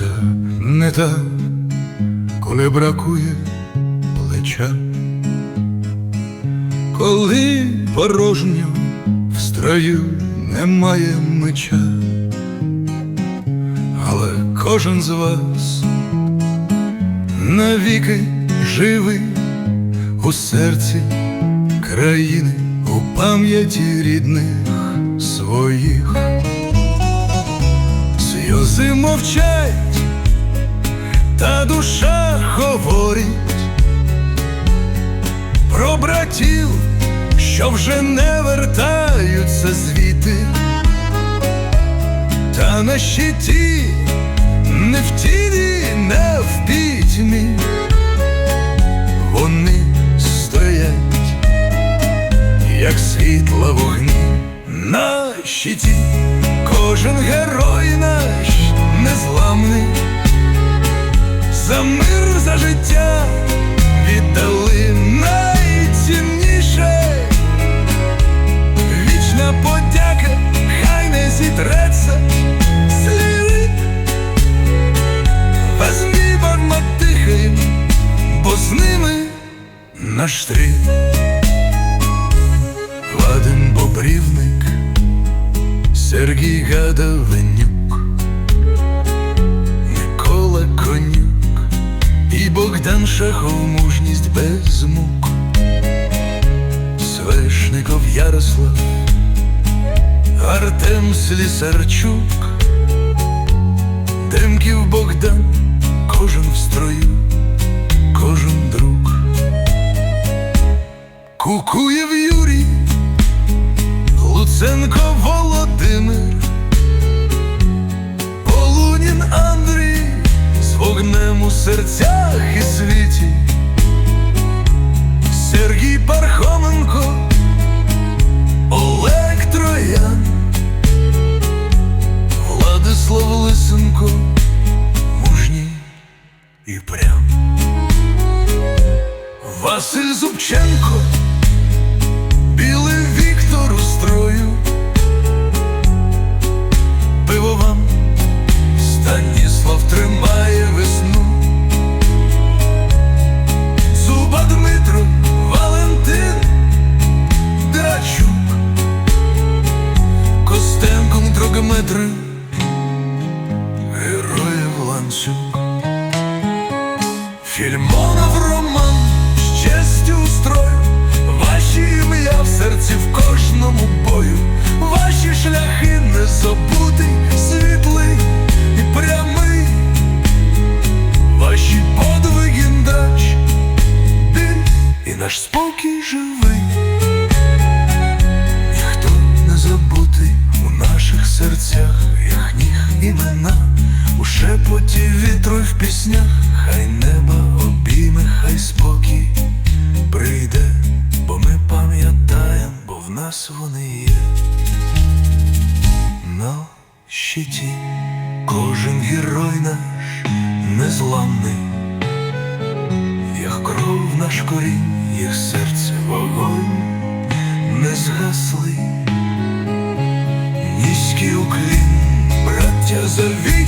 Робота не та, коли бракує плеча, коли порожньо в строю немає меча, але кожен з вас навіки живий у серці країни, у пам'яті рідних своїх. Сльози мовчать, та душа говорить про братів, що вже не вертаються звідти, та на щиті, не в тіні, не в пітьмі, вони стоять, як світла вогні на щиті, кожен герой наш стрій. Вадим Бобрівник, Сергій Гадавенюк, Микола Конюк і Богдан Шахов мужність без мук, Свешников Ярослав, Артем Слісарчук, Демків Богдан, кожен в строю, кожен. Кукуєв Юрій, Луценко Володимир, Полунін Андрій з вогнем у серцях і світі, Сергій Пархоменко, Олег Троян, Владислав Лисенко, мужній і прям. Василь Зубченко, Дрогометри, Героїв ланцюг. Фільмонов Роман з честю строю, ваші ім'я в серці в кожному бою, ваші шляхи незабутий, світлий і прямий, ваші подвиги дач, біль і наш спокій живий. Серцях їхніх імена, у шепоті вітру й в піснях, хай небо обійме, хай спокій прийде, бо ми пам'ятаємо, бо в нас вони є. На щиті кожен герой наш незламний, як кров наш корінь, їх серце вогонь не згаслий, низький